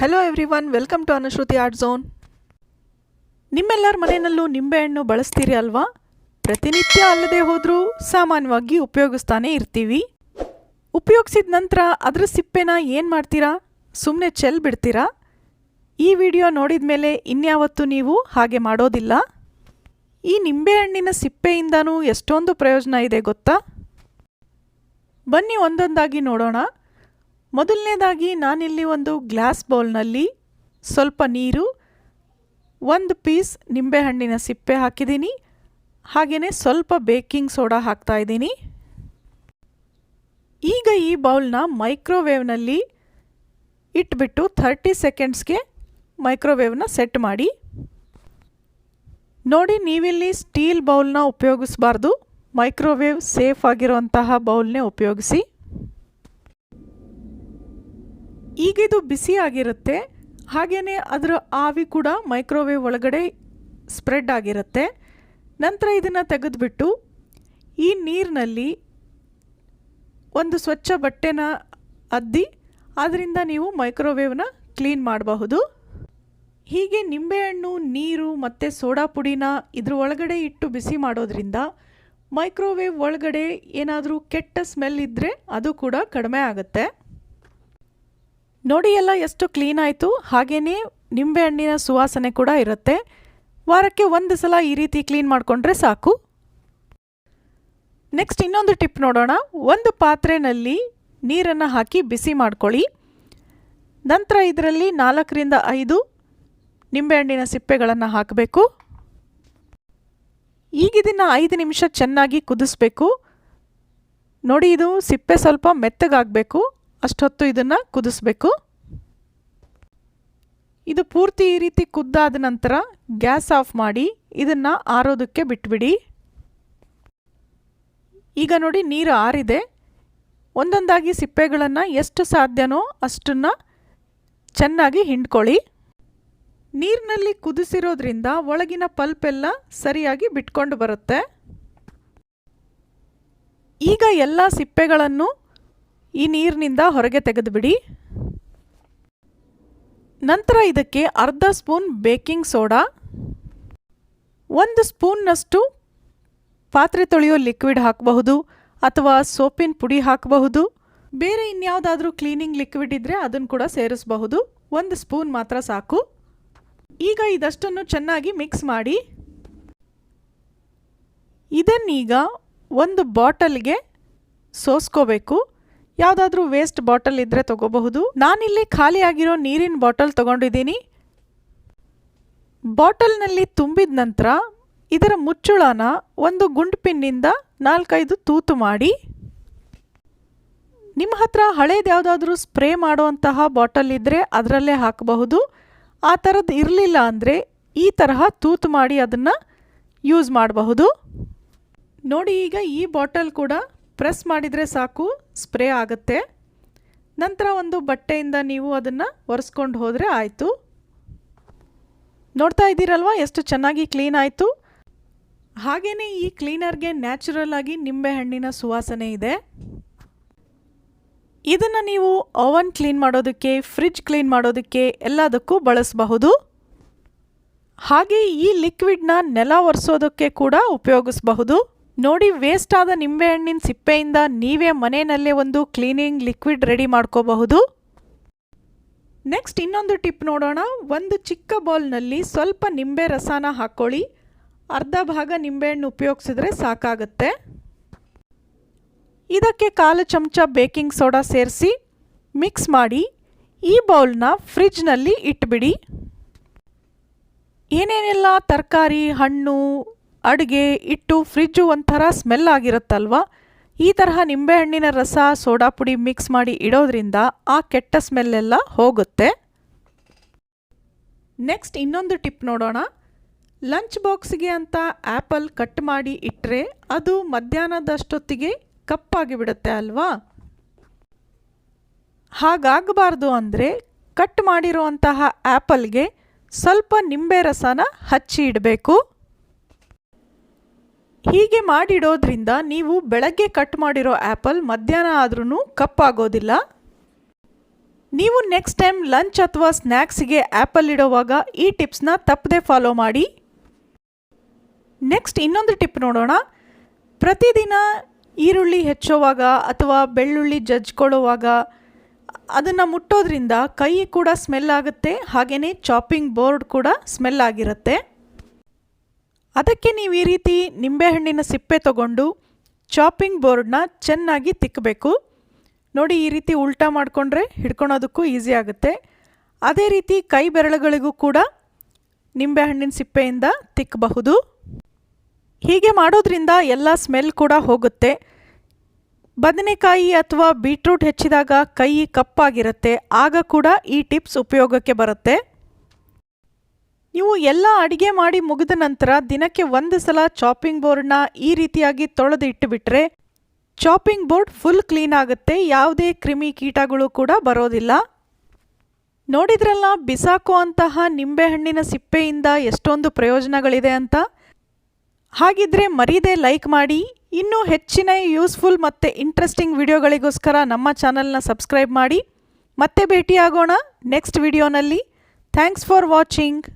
Hello everyone welcome to Anushruti art zone ನಿಮ್ಮೆಲ್ಲರ ಮನೆಯಲ್ಲೂ ನಿಂಬೆಹಣ್ಣು ಬಳಸ್ತೀರಿ ಅಲ್ವಾ? ಪ್ರತಿನಿತ್ಯ ಅಲ್ಲದೆ ಹೋದರೂ ಸಾಮಾನ್ಯವಾಗಿ ಉಪಯೋಗಿಸ್ತಾನೆ ಇರ್ತೀವಿ. ಉಪಯೋಗಿಸಿದ ನಂತರ ಅದರ ಸಿಪ್ಪೆನ ಏನು ಮಾಡ್ತೀರಾ? ಸುಮ್ಮನೆ ಚೆಲ್ ಬಿಡ್ತೀರಾ? ಈ ವಿಡಿಯೋ ನೋಡಿದ ಮೇಲೆ ಇನ್ಯಾವತ್ತೂ ನೀವು ಹಾಗೆ ಮಾಡೋದಿಲ್ಲ? ಈ ನಿಂಬೆಹಣ್ಣಿನ ಸಿಪ್ಪೆಯಿಂದನೂ ಎಷ್ಟೊಂದು ಪ್ರಯೋಜನ ಇದೆ ಗೊತ್ತಾ? ಬನ್ನಿ ಒಂದೊಂದಾಗಿ ನೋಡೋಣ. ಮೊದಲನೇದಾಗಿ ನಾನಿಲ್ಲಿ ಒಂದು ಗ್ಲಾಸ್ ಬೌಲ್ನಲ್ಲಿ ಸ್ವಲ್ಪ ನೀರು, ಒಂದು ಪೀಸ್ ನಿಂಬೆಹಣ್ಣಿನ ಸಿಪ್ಪೆ ಹಾಕಿದ್ದೀನಿ. ಹಾಗೆಯೇ ಸ್ವಲ್ಪ ಬೇಕಿಂಗ್ ಸೋಡಾ ಹಾಕ್ತಾ ಇದ್ದೀನಿ. ಈಗ ಈ ಬೌಲ್ನ ಮೈಕ್ರೋವೇವ್ನಲ್ಲಿ ಇಟ್ಬಿಟ್ಟು ಥರ್ಟಿ ಸೆಕೆಂಡ್ಸ್ಗೆ ಮೈಕ್ರೋವೇವ್ನ ಸೆಟ್ ಮಾಡಿ. ನೋಡಿ, ನೀವಿಲ್ಲಿ ಸ್ಟೀಲ್ ಬೌಲ್ನ ಉಪಯೋಗಿಸಬಾರ್ದು. ಮೈಕ್ರೋವೇವ್ ಸೇಫ್ ಆಗಿರುವಂತಹ ಬೌಲ್ನೇ ಉಪಯೋಗಿಸಿ. ಈಗಿದು ಬಿಸಿ ಆಗಿರುತ್ತೆ. ಹಾಗೆಯೇ ಅದರ ಆವಿ ಕೂಡ ಮೈಕ್ರೋವೇವ್ ಒಳಗಡೆ ಸ್ಪ್ರೆಡ್ ಆಗಿರುತ್ತೆ. ನಂತರ ಇದನ್ನು ತೆಗೆದುಬಿಟ್ಟು ಈ ನೀರಿನಲ್ಲಿ ಒಂದು ಸ್ವಚ್ಛ ಬಟ್ಟೆನ ಅದ್ದಿ ಅದರಿಂದ ನೀವು ಮೈಕ್ರೋವೇವ್ನ ಕ್ಲೀನ್ ಮಾಡಬಹುದು. ಹೀಗೆ ನಿಂಬೆಹಣ್ಣು, ನೀರು ಮತ್ತು ಸೋಡಾ ಪುಡಿನ ಇದ್ರ ಒಳಗಡೆ ಇಟ್ಟು ಬಿಸಿ ಮಾಡೋದ್ರಿಂದ ಮೈಕ್ರೋವೇವ್ ಒಳಗಡೆ ಏನಾದರೂ ಕೆಟ್ಟ ಸ್ಮೆಲ್ ಇದ್ದರೆ ಅದು ಕೂಡ ಕಡಿಮೆ ಆಗುತ್ತೆ. ನೋಡಿ ಎಲ್ಲ ಎಷ್ಟು ಕ್ಲೀನ್ ಆಯಿತು. ಹಾಗೆಯೇ ನಿಂಬೆಹಣ್ಣಿನ ಸುವಾಸನೆ ಕೂಡ ಇರುತ್ತೆ. ವಾರಕ್ಕೆ ಒಂದು ಸಲ ಈ ರೀತಿ ಕ್ಲೀನ್ ಮಾಡಿಕೊಂಡ್ರೆ ಸಾಕು. ನೆಕ್ಸ್ಟ್ ಇನ್ನೊಂದು ಟಿಪ್ ನೋಡೋಣ. ಒಂದು ಪಾತ್ರೆಯಲ್ಲಿ ನೀರನ್ನು ಹಾಕಿ ಬಿಸಿ ಮಾಡ್ಕೊಳ್ಳಿ. ನಂತರ ಇದರಲ್ಲಿ ನಾಲ್ಕರಿಂದ ಐದು ನಿಂಬೆಹಣ್ಣಿನ ಸಿಪ್ಪೆಗಳನ್ನು ಹಾಕಬೇಕು. ಈಗ ಐದು ನಿಮಿಷ ಚೆನ್ನಾಗಿ ಕುದಿಸ್ಬೇಕು. ನೋಡಿ ಇದು ಸಿಪ್ಪೆ ಸ್ವಲ್ಪ ಮೆತ್ತಗಾಗಬೇಕು. ಅಷ್ಟೊತ್ತು ಇದನ್ನು ಕುದಿಸ್ಬೇಕು. ಇದು ಪೂರ್ತಿ ಈ ರೀತಿ ಕುದ್ದಾದ ನಂತರ ಗ್ಯಾಸ್ ಆಫ್ ಮಾಡಿ ಇದನ್ನು ಆರೋದಕ್ಕೆ ಬಿಟ್ಬಿಡಿ. ಈಗ ನೋಡಿ ನೀರು ಆರಿದೆ. ಒಂದೊಂದಾಗಿ ಸಿಪ್ಪೆಗಳನ್ನು ಎಷ್ಟು ಸಾಧ್ಯನೋ ಅಷ್ಟನ್ನು ಚೆನ್ನಾಗಿ ಹಿಂಡ್ಕೊಳ್ಳಿ. ನೀರಿನಲ್ಲಿ ಕುದಿಸಿರೋದ್ರಿಂದ ಒಳಗಿನ ಪಲ್ಪೆಲ್ಲ ಸರಿಯಾಗಿ ಬಿಟ್ಕೊಂಡು ಬರುತ್ತೆ. ಈಗ ಎಲ್ಲ ಸಿಪ್ಪೆಗಳನ್ನು ಈ ನೀರಿನಿಂದ ಹೊರಗೆ ತೆಗೆದುಬಿಡಿ. ನಂತರ ಇದಕ್ಕೆ ಅರ್ಧ ಸ್ಪೂನ್ ಬೇಕಿಂಗ್ ಸೋಡಾ, ಒಂದು ಸ್ಪೂನ್ನಷ್ಟು ಪಾತ್ರೆ ತೊಳೆಯೋ ಲಿಕ್ವಿಡ್ ಹಾಕಬಹುದು ಅಥವಾ ಸೋಪಿನ ಪುಡಿ ಹಾಕಬಹುದು. ಬೇರೆ ಇನ್ಯಾವುದಾದ್ರೂ ಕ್ಲೀನಿಂಗ್ ಲಿಕ್ವಿಡ್ ಇದ್ದರೆ ಅದನ್ನು ಕೂಡ ಸೇರಿಸಬಹುದು. ಒಂದು ಸ್ಪೂನ್ ಮಾತ್ರ ಸಾಕು. ಈಗ ಇದಷ್ಟನ್ನು ಚೆನ್ನಾಗಿ ಮಿಕ್ಸ್ ಮಾಡಿ, ಇದನ್ನೀಗ ಒಂದು ಬಾಟಲ್ಗೆ ಸೋಸ್ಕೋಬೇಕು. ಯಾವುದಾದ್ರೂ ವೇಸ್ಟ್ ಬಾಟಲ್ ಇದ್ದರೆ ತಗೋಬಹುದು. ನಾನಿಲ್ಲಿ ಖಾಲಿಯಾಗಿರೋ ನೀರಿನ ಬಾಟಲ್ ತಗೊಂಡಿದ್ದೀನಿ. ಬಾಟಲ್ನಲ್ಲಿ ತುಂಬಿದ ನಂತರ ಇದರ ಮುಚ್ಚುಳನ ಒಂದು ಗುಂಡು ಪಿನ್ನಿಂದ ನಾಲ್ಕೈದು ತೂತು ಮಾಡಿ. ನಿಮ್ಮ ಹತ್ರ ಹಳೇದು ಯಾವುದಾದ್ರೂ ಸ್ಪ್ರೇ ಮಾಡುವಂತಹ ಬಾಟಲ್ ಇದ್ದರೆ ಅದರಲ್ಲೇ ಹಾಕಬಹುದು. ಆ ಥರದ್ದು ಇರಲಿಲ್ಲ ಅಂದರೆ ಈ ತರಹ ತೂತು ಮಾಡಿ ಅದನ್ನು ಯೂಸ್ ಮಾಡಬಹುದು. ನೋಡಿ ಈಗ ಈ ಬಾಟಲ್ ಕೂಡ ಪ್ರೆಸ್ ಮಾಡಿದರೆ ಸಾಕು, ಸ್ಪ್ರೇ ಆಗುತ್ತೆ. ನಂತರ ಒಂದು ಬಟ್ಟೆಯಿಂದ ನೀವು ಅದನ್ನು ಒರೆಸ್ಕೊಂಡು ಹೋದರೆ ಆಯಿತು. ನೋಡ್ತಾ ಇದ್ದೀರಲ್ವ ಎಷ್ಟು ಚೆನ್ನಾಗಿ ಕ್ಲೀನ್ ಆಯಿತು? ಹಾಗೆಯೇ ಈ ಕ್ಲೀನರ್ಗೆ ನ್ಯಾಚುರಲ್ ಆಗಿ ನಿಂಬೆಹಣ್ಣಿನ ಸುವಾಸನೆ ಇದೆ. ಇದನ್ನು ನೀವು ಓವನ್ ಕ್ಲೀನ್ ಮಾಡೋದಕ್ಕೆ ಫ್ರಿಜ್ ಕ್ಲೀನ್ ಮಾಡೋದಕ್ಕೆ ಎಲ್ಲದಕ್ಕೂ ಬಳಸಬಹುದು. ಹಾಗೆ ಈ ಲಿಕ್ವಿಡ್ನ ನೆಲ ಒರೆಸೋದಕ್ಕೆ ಕೂಡ ಉಪಯೋಗಿಸಬಹುದು. ನೋಡಿ ವೇಸ್ಟ್ ಆದ ನಿಂಬೆಹಣ್ಣಿನ ಸಿಪ್ಪೆಯಿಂದ ನೀವೇ ಮನೆಯಲ್ಲೇ ಒಂದು ಕ್ಲೀನಿಂಗ್ ಲಿಕ್ವಿಡ್ ರೆಡಿ ಮಾಡ್ಕೋಬಹುದು. ನೆಕ್ಸ್ಟ್ ಇನ್ನೊಂದು ಟಿಪ್ ನೋಡೋಣ. ಒಂದು ಚಿಕ್ಕ ಬೌಲ್ನಲ್ಲಿ ಸ್ವಲ್ಪ ನಿಂಬೆ ರಸನ ಹಾಕ್ಕೊಳ್ಳಿ ಅರ್ಧ ಭಾಗ ನಿಂಬೆಹಣ್ಣು ಉಪಯೋಗಿಸಿದ್ರೆ ಸಾಕಾಗುತ್ತೆ. ಇದಕ್ಕೆ ಕಾಲು ಚಮಚ ಬೇಕಿಂಗ್ ಸೋಡಾ ಸೇರಿಸಿ ಮಿಕ್ಸ್ ಮಾಡಿ ಈ ಬೌಲ್ನ ಫ್ರಿಜ್ನಲ್ಲಿ ಇಟ್ಬಿಡಿ. ಏನೇನೆಲ್ಲ ತರಕಾರಿ, ಹಣ್ಣು ಅಡುಗೆ ಇಟ್ಟು ಫ್ರಿಜ್ಜು ಒಂಥರ ಸ್ಮೆಲ್ ಆಗಿರುತ್ತಲ್ವ? ಈ ತರಹ ನಿಂಬೆಹಣ್ಣಿನ ರಸ, ಸೋಡಾ ಪುಡಿ ಮಿಕ್ಸ್ ಮಾಡಿ ಇಡೋದ್ರಿಂದ ಆ ಕೆಟ್ಟ ಸ್ಮೆಲ್ಲೆಲ್ಲ ಹೋಗುತ್ತೆ. ನೆಕ್ಸ್ಟ್ ಇನ್ನೊಂದು ಟಿಪ್ ನೋಡೋಣ. ಲಂಚ್ ಬಾಕ್ಸ್ಗೆ ಅಂತ ಆ್ಯಪಲ್ ಕಟ್ ಮಾಡಿ ಇಟ್ಟರೆ ಅದು ಮಧ್ಯಾಹ್ನದಷ್ಟೊತ್ತಿಗೆ ಕಪ್ಪಾಗಿ ಬಿಡುತ್ತೆ ಅಲ್ವಾ? ಹಾಗಾಗಬಾರ್ದು ಅಂದರೆ ಕಟ್ ಮಾಡಿರುವಂತಹ ಆ್ಯಪಲ್ಗೆ ಸ್ವಲ್ಪ ನಿಂಬೆ ರಸನ ಹಚ್ಚಿ ಇಡಬೇಕು. ಹೀಗೆ ಮಾಡಿಡೋದ್ರಿಂದ ನೀವು ಬೆಳಗ್ಗೆ ಕಟ್ ಮಾಡಿರೋ ಆ್ಯಪಲ್ ಮಧ್ಯಾಹ್ನ ಆದ್ರೂ ಕಪ್ಪಾಗೋದಿಲ್ಲ. ನೀವು ನೆಕ್ಸ್ಟ್ ಟೈಮ್ ಲಂಚ್ ಅಥವಾ ಸ್ನ್ಯಾಕ್ಸಿಗೆ ಆ್ಯಪಲ್ ಇಡೋವಾಗ ಈ ಟಿಪ್ಸ್ನ ತಪ್ಪದೆ ಫಾಲೋ ಮಾಡಿ. ನೆಕ್ಸ್ಟ್ ಇನ್ನೊಂದು ಟಿಪ್ ನೋಡೋಣ. ಪ್ರತಿದಿನ ಈರುಳ್ಳಿ ಹೆಚ್ಚೋವಾಗ ಅಥವಾ ಬೆಳ್ಳುಳ್ಳಿ ಜಜ್ಜಿಕೊಳ್ಳುವಾಗ ಅದನ್ನು ಮುಟ್ಟೋದ್ರಿಂದ ಕೈ ಕೂಡ ಸ್ಮೆಲ್ ಆಗುತ್ತೆ ಹಾಗೆಯೇ ಚಾಪಿಂಗ್ ಬೋರ್ಡ್ ಕೂಡ ಸ್ಮೆಲ್ ಆಗಿರುತ್ತೆ. ಅದಕ್ಕೆ ನೀವು ಈ ರೀತಿ ನಿಂಬೆಹಣ್ಣಿನ ಸಿಪ್ಪೆ ತಗೊಂಡು ಚಾಪಿಂಗ್ ಬೋರ್ಡ್ನ ಚೆನ್ನಾಗಿ ತಿಕ್ಕಬೇಕು ನೋಡಿ ಈ ರೀತಿ ಉಲ್ಟಾ ಮಾಡಿಕೊಂಡ್ರೆ ಹಿಡ್ಕೊಳೋದಕ್ಕೂ ಈಸಿ ಆಗುತ್ತೆ. ಅದೇ ರೀತಿ ಕೈ ಬೆರಳುಗಳಿಗೂ ಕೂಡ ನಿಂಬೆಹಣ್ಣಿನ ಸಿಪ್ಪೆಯಿಂದ ತಿಕ್ಕಬಹುದು ಹೀಗೆ ಮಾಡೋದ್ರಿಂದ ಎಲ್ಲ ಸ್ಮೆಲ್ ಕೂಡ ಹೋಗುತ್ತೆ. ಬದನೆಕಾಯಿ ಅಥವಾ ಬೀಟ್ರೂಟ್ ಹೆಚ್ಚಿದಾಗ ಕೈ ಕಪ್ಪಾಗಿರುತ್ತೆ. ಆಗ ಕೂಡ ಈ ಟಿಪ್ಸ್ ಉಪಯೋಗಕ್ಕೆ ಬರುತ್ತೆ. ನೀವು ಎಲ್ಲ ಅಡಿಗೆ ಮಾಡಿ ಮುಗಿದ ನಂತರ ದಿನಕ್ಕೆ ಒಂದು ಸಲ ಚಾಪಿಂಗ್ ಬೋರ್ಡ್ನ ಈ ರೀತಿಯಾಗಿ ತೊಳೆದು ಇಟ್ಟುಬಿಟ್ರೆ ಚಾಪಿಂಗ್ ಬೋರ್ಡ್ ಫುಲ್ ಕ್ಲೀನ್ ಆಗುತ್ತೆ. ಯಾವುದೇ ಕ್ರಿಮಿ ಕೀಟಗಳು ಕೂಡ ಬರೋದಿಲ್ಲ. ನೋಡಿದ್ರಲ್ಲ, ಬಿಸಾಕೋ ಅಂತಹ ನಿಂಬೆಹಣ್ಣಿನ ಸಿಪ್ಪೆಯಿಂದ ಎಷ್ಟೊಂದು ಪ್ರಯೋಜನಗಳಿದೆ ಅಂತ? ಹಾಗಿದ್ರೆ ಮರೀದೆ ಲೈಕ್ ಮಾಡಿ. ಇನ್ನೂ ಹೆಚ್ಚಿನ ಯೂಸ್ಫುಲ್ ಮತ್ತು ಇಂಟ್ರೆಸ್ಟಿಂಗ್ ವಿಡಿಯೋಗಳಿಗೋಸ್ಕರ ನಮ್ಮ ಚಾನಲ್ನ ಸಬ್ಸ್ಕ್ರೈಬ್ ಮಾಡಿ. ಮತ್ತೆ ಭೇಟಿಯಾಗೋಣ ನೆಕ್ಸ್ಟ್ ವಿಡಿಯೋನಲ್ಲಿ ಥ್ಯಾಂಕ್ಸ್ ಫಾರ್ ವಾಚಿಂಗ್